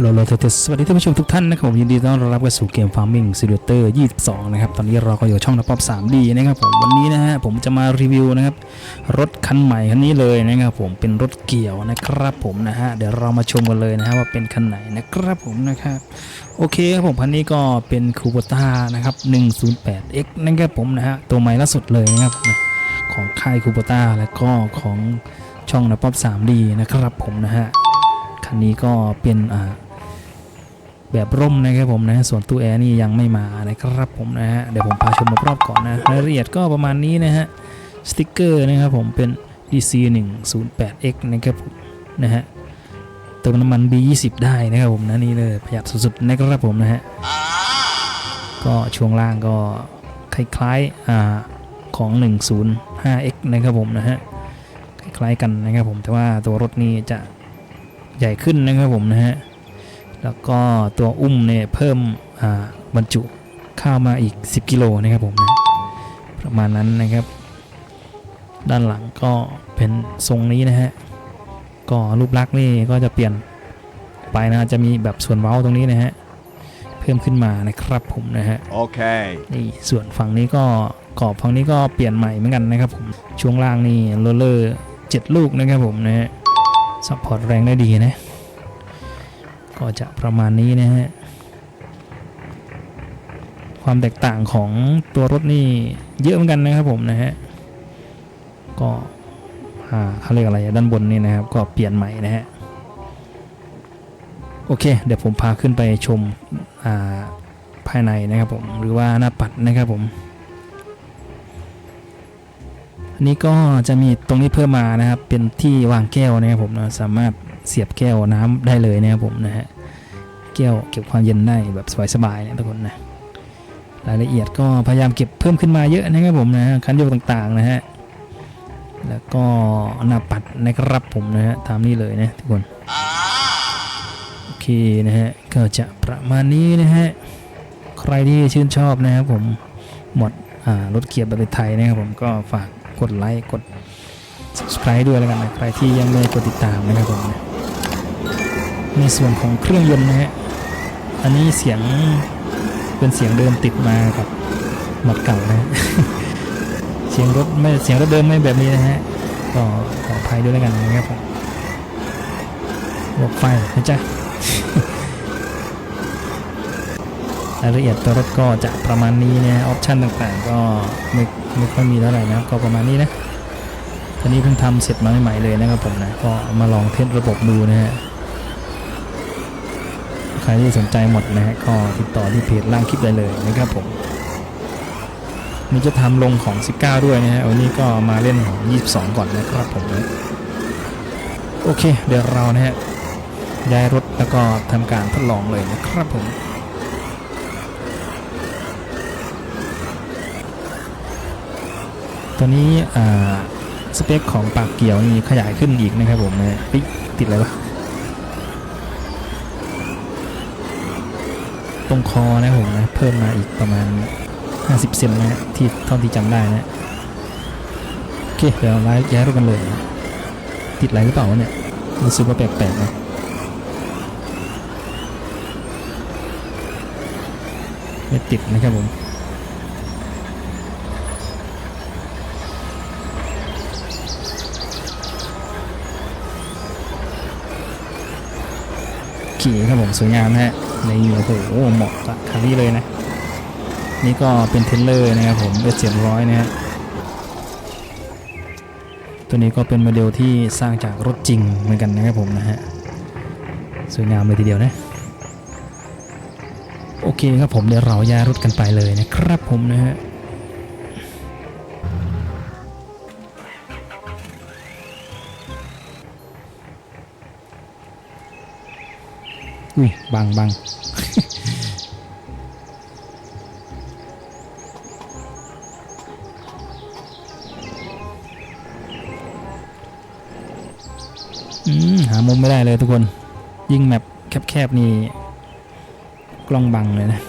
ฮัลโหลเทสวัสดีท่านผู้ชมทุกท่านนะครับผมยินดีต้อนรับเข้าสู่เกม Farming Simulator 22 นะครับ ตอนนี้เราก็อยู่ช่องนับป๊อป 3D นะครับผมวันนี้นะฮะผมจะมารีวิวนะครับ รถคันใหม่คันนี้เลยนะครับผมเป็นรถเกี่ยวนะครับผมนะฮะเดี๋ยวเรามาชมกันเลยนะฮะว่าเป็นคันไหนนะครับผมนะครับโอเคครับผมคันนี้ก็เป็นคูโบต้านะครับ 108X นะครับผมนะฮะตัวใหม่ล่าสุดเลยนะครับของค่ายคูโบต้าและก็ของช่องนับป๊อป 3D นะครับผมนะฮะคันนี้ก็เป็นอ่า แบบร่มนะครับผมนะส่วนตู้แอร์นี่ยังไม่มานะครับผมนะฮะเดี๋ยวผมพาชมรอบๆก่อนนะรายละเอียดก็ประมาณนี้นะฮะสติกเกอร์นะครับผมเป็น DC 108X นะครับผมนะฮะเติมน้ำมัน B20 ได้นะครับผมนะนี่เลยประหยัดสุดๆนะครับผมนะฮะก็ช่วงล่างก็คล้ายๆอ่าของ 105X นะครับผมนะฮะคล้ายๆกันนะครับผมแต่ว่าตัวรถนี่จะใหญ่ขึ้นนะครับผมนะฮะ แล้วก็ตัวอุ้มเนี่ยเพิ่มอ่าบรรจุข้าวมาอีก 10 กิโลนะครับผมนะประมาณนั้นนะครับ ด้านหลังก็เป็นทรงนี้นะฮะก็รูปลักษณ์นี่ก็จะเปลี่ยนไปนะจะมีแบบส่วนเว้าตรงนี้นะฮะเพิ่มขึ้นมานะครับผมนะฮะ Okay. นี่ส่วนฝั่งนี้ก็กรอบฝั่งนี้ก็เปลี่ยนใหม่เหมือนกันนะครับผมช่วงล่างนี่โรลเลอร์เจ็ดลูกนะครับผมนะฮะซัพพอร์ตแรงได้ดีนะ ก็จะประมาณนี้นะฮะ ความแตกต่างของตัวรถนี่เยอะเหมือนกันนะครับผมนะฮะ ก็อ่าเขาเรียกอะไรด้านบนนี่นะครับ ก็เปลี่ยนใหม่นะฮะ โอเค เดี๋ยวผมพาขึ้นไปชมอ่าภายในนะครับผมหรือว่าหน้าปัดนะครับผมอันนี้ก็จะมีตรงนี้เพิ่มมานะครับ เป็นที่วางแก้วนะครับผมนะสามารถ เสียบแก้วน้ำได้เลยนะครับผมนะฮะแก้วเก็บความเย็นได้แบบสบายๆนะทุกคนนะรายละเอียดก็พยายามเก็บเพิ่มขึ้นมาเยอะนะครับผมนะฮะคันโยกต่างๆนะฮะแล้วก็หน้าปัดนะครับผมนะฮะตามนี้เลยนะทุกคนโอเคนะฮะก็จะประมาณนี้นะฮะใครที่ชื่นชอบนะครับผมหมดรถเกียร์แบบไทยนะครับผมก็ฝากกดไลค์กด subscribe ด้วยแล้วกันนะใครที่ยังไม่กดติดตามนะครับผมนะ ในส่วนของเครื่องยนต์นะฮะอันนี้เสียงเป็นเสียงเดิมติดมากับหมดเก่านะเสียงรถไม่เสียงรถเดิมไม่แบบนี้นะฮะก็ขออภัยด้วยแล้วกันนะครับผมระบไฟนะจ๊ะรายละเอียดตัวรถก็จะประมาณนี้นะออปชันต่างๆ ก็ไม่ไม่ค่อยมีเท่าไหร่นะก็ประมาณนี้นะตอนนี้เพิ่งทำเสร็จมาใหม่ๆเลยนะครับผมนะก็มาลองเทสระบบดูนะฮะ รที่สนใจหมดนะฮะก็ติดต่อที่เพจล่างคลิปได้เลยนะครับผมนี่จะทำลงของ 19 ด้วยนะฮะวันนี้ก็มาเล่นของ 22 ก่อนนะครับผมนะโอเค เดี๋ยวเรานะฮะย้ายรถแล้วก็ทำการทดลองเลยนะครับผมตัวนี้อ่าสเปคของปากเกี่ยวนี่ขยายขึ้นอีกนะครับผมนะปิ๊กติดอะไรวะ ตรงคอนะผมนะ เพิ่มมาอีกประมาณ 50 เซนนะที่เท่าที่จำได้นะโอเคเดี๋ยวเราย้ายรถกันเลยนะติดอะไรหรือเปล่าเนี่ยรู้สึกว่าแปลกๆนะไม่ติดนะครับผมขี่ครับผมสวยงามนะฮะ นโอ้โหเหมาะกับคันนี้เลยนะ นี่ก็เป็นเทนเลอร์นะครับผมเอสเจ็ดร้อยนะฮะตัวนี้ก็เป็นโมเดลที่สร้างจากรถจริงเหมือนกันนะครับผมนะฮะสวยงามเลยทีเดียวนะโอเคครับผมเดี๋ยวเราย้ายรถกันไปเลยนะครับผมนะฮะ อุ้ยบังบังอืมหามุมไม่ได้เลยทุกคน ยิ่งแมปแคบๆนี่กล้องบังเลยนะ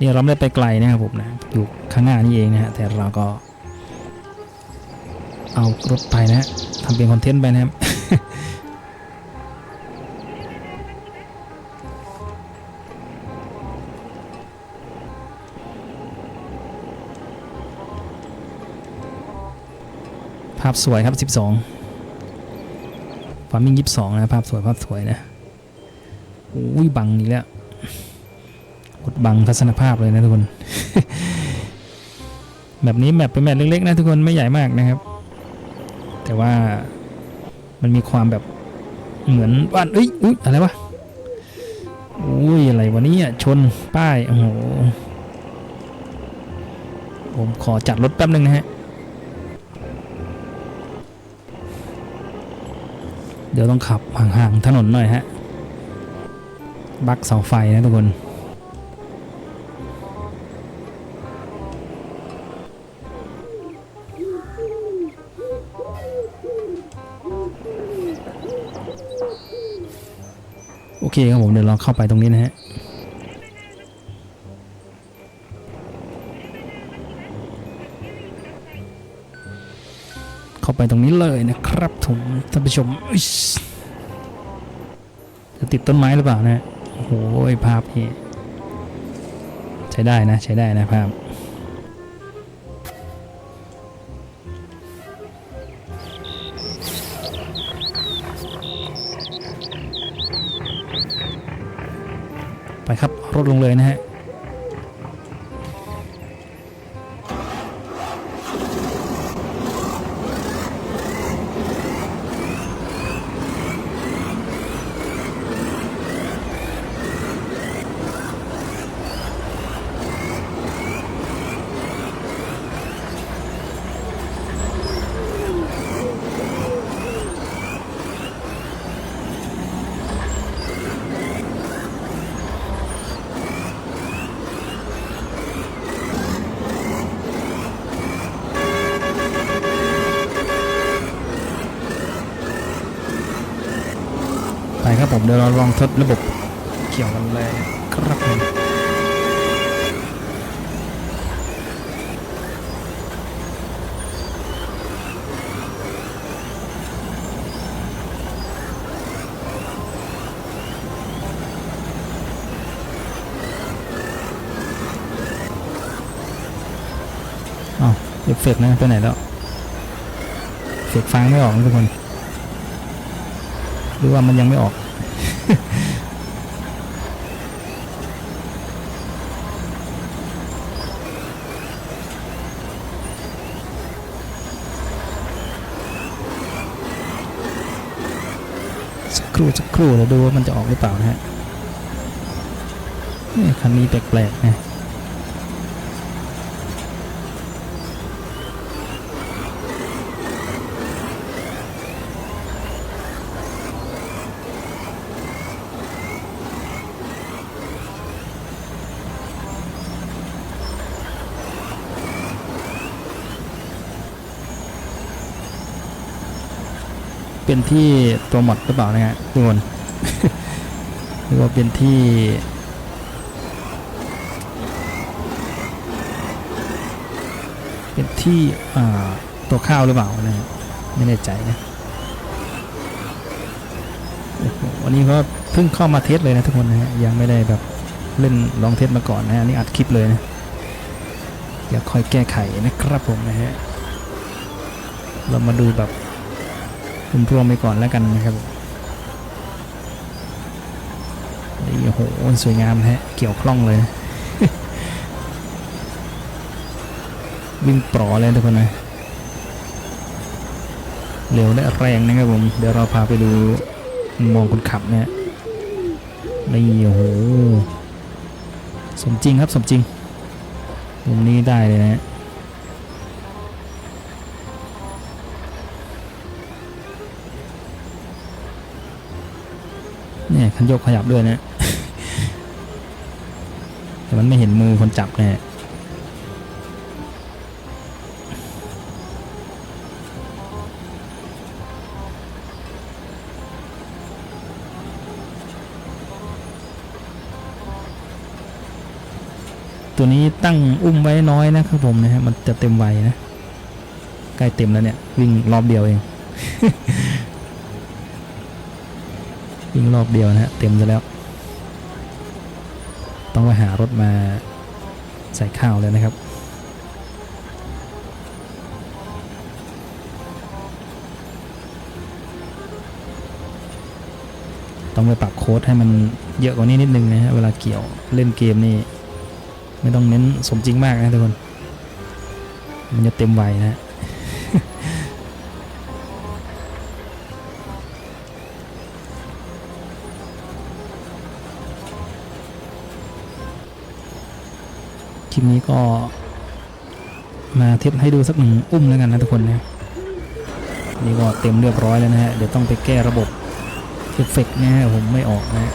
นี่เราไม่ได้ไปไกลนะครับผมนะ อยู่ข้างหน้านี่เองนะฮะ แต่เราก็ เอารถไปนะฮะทำเป็นคอนเทนต์ไปนะครับ พสวยครับ 12ฟาร์มิ่ง22นะภาพสวยภาพสวยนะอุ้ยบังอีกแล้วกดบังทัศนภาพเลยนะทุกคน แบบนี้แมปเป็นแมปเล็กๆนะทุกคนไม่ใหญ่มากนะครับ แต่ว่ามันมีความแบบเหมือนบ้านเอ้ยอุ้ยอะไรวะอุ้ยอะไรวะเนี่ชนป้ายโอ้โหผมขอจัดรถแป๊บนึงนะฮะ เดี๋ยวต้องขับห่างๆถนนหน่อยฮะ บักเสาไฟนะทุกคน โอเคครับผมเดี๋ยวเราเข้าไปตรงนี้นะฮะ เข้าไปตรงนี้เลยนะครับผมท่านผู้ชมจะติดต้นไม้หรือเปล่านะโอ้โหภาพนี่ใช้ได้นะใช้ได้นะภาพไปครับรถลงเลยนะฮะ ผมเดี๋ยวเราลองทดระบบเกี่ยวกันเลยครับผมอ้าวเอฟเฟกต์นะไปไหนแล้วเอฟเฟกฟังไม่ออกทุกคน หรือว่ามันยังไม่ออก รู่สักครู่เดี๋ยวดูว่ามันจะออกหรือเปล่านะฮะเอ๊ะคันนี้แปลกๆนะ เป็นที่ตัวหมดหรือเปล่านะฮะทุกคนหรือว่าเป็นที่เป็นที่ตัวข้าวหรือเปล่านะไม่แน่ใจนะวันนี้ก็เพิ่งเข้ามาเทสเลยนะทุกคนนะฮะยังไม่ได้แบบเล่นลองเทสมาก่อนนะฮะอันนี่อัดคลิปเลยนะเดี๋ยวค่อยแก้ไขนะครับผมนะฮะเรามาดูแบบ รวมไปก่อนแล้วกันนะครับนี่โอ้โหสวยงามฮะ เกี่ยวคล่องเลย วิ่งปลอเลยทุกคนนะเร็วและแรงนะครับผม เดี๋ยวเราพาไปดูมองคนขับเนะฮะนี่โอ้โห สมจริงครับสมจริงมุมนี้ได้เลยนะ เนี่ยคันโยกขยับด้วยนะ แต่มันไม่เห็นมือคนจับเนี่ยตัวนี้ตั้งอุ้มไว้น้อยนะครับผมนะฮะมันจะเต็มไวนะ ใกล้เต็มแล้วเนี่ย วิ่งรอบเดียวเอง ยิ่งรอบเดียวนะฮะเต็มซะแล้ว ต้องไปหารถมาใส่ข้าวเลยนะครับต้องไปปรับโค้ดให้มันเยอะกว่านี้นิดนึงนะฮะเวลาเกี่ยวเล่นเกมนี่ไม่ต้องเน้นสมจริงมากนะทุกคน มันจะเต็มไวนะ ปนี้ก็ มาเทียบให้ดูสักหนึ่งอุ้มแล้วกันนะทุกคนนะนี่ก็เต็มเรียบร้อยแล้วนะฮะ เดี๋ยวต้องไปแก้ระบบเอฟเฟกต์นะฮะผมไม่ออกนะฮะ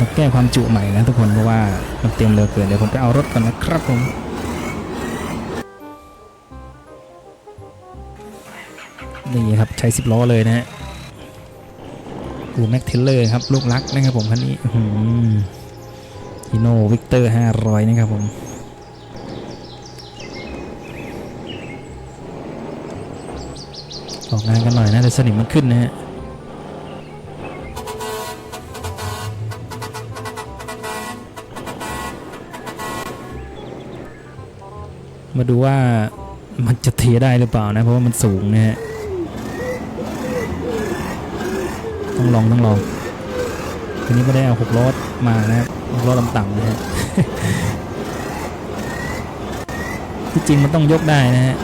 ต้องแก้ความจุใหม่นะทุกคนเพราะว่ามันเต็มเหลือเกินเดี๋ยวผมไปเอารถก่อนนะครับผม นี่ครับใช้สิบล้อเลยนะฮะอูแม็กเทเลอร์ครับลูกรักนะครับผมคันนี้ฮีโนวิกเตอร์500นะครับผมออกงานกันหน่อยนะแต่สนิมมันขึ้นนะฮะมาดูว่ามันจะเทได้หรือเปล่านะ เพราะว่ามันสูงนะฮะ ต้องลองต้องลองทีนี้ไม่ได้เอาหกล้อมานะครับหกล้อต่ำๆนะฮะที่จริงมันต้องยกได้นะฮะ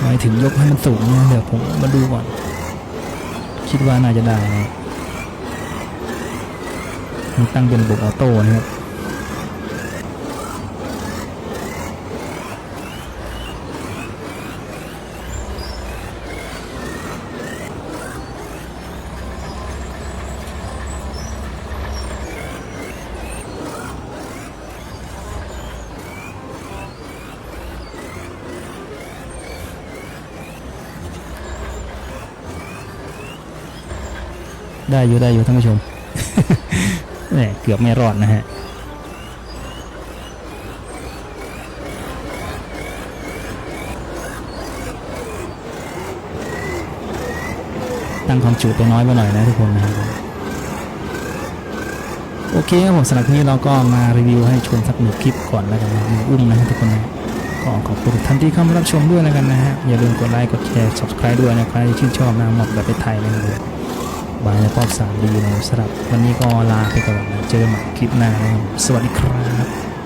หมายถึงยกให้มันสูงนะเดี๋ยวผมมาดูก่อน คิดว่าน่าจะได้นะมันตั้งเป็นระบบออโต้นะครับ ได้อยู่ได้อยู่ท่านผู้ชมแหมเกือบไม่รอดนะฮะตั้งความจุไปน้อยไปหน่อยนะทุกคนนะครับผมโอเคครับผมสำหรับที่นี้เราก็มารีวิวให้ชมสักหนึ่งคลิปก่อนแล้วกันนะหนึ่งอุ้มนะฮะทุกคนนะก็ขอบคุณทุกท่านที่เข้ามารับชมด้วยแล้วกันนะฮะอย่าลืมกดไลค์กดแชร์ subscribe ด้วยนะใครที่ชื่นชอบนะหมดแบบไทยนะครับผม บายในปอบสามดีนะครับสำหรับวันนี้ก็ลาไปก่อนนะเจอกันใหม่คลิปหน้านะสวัสดีครับ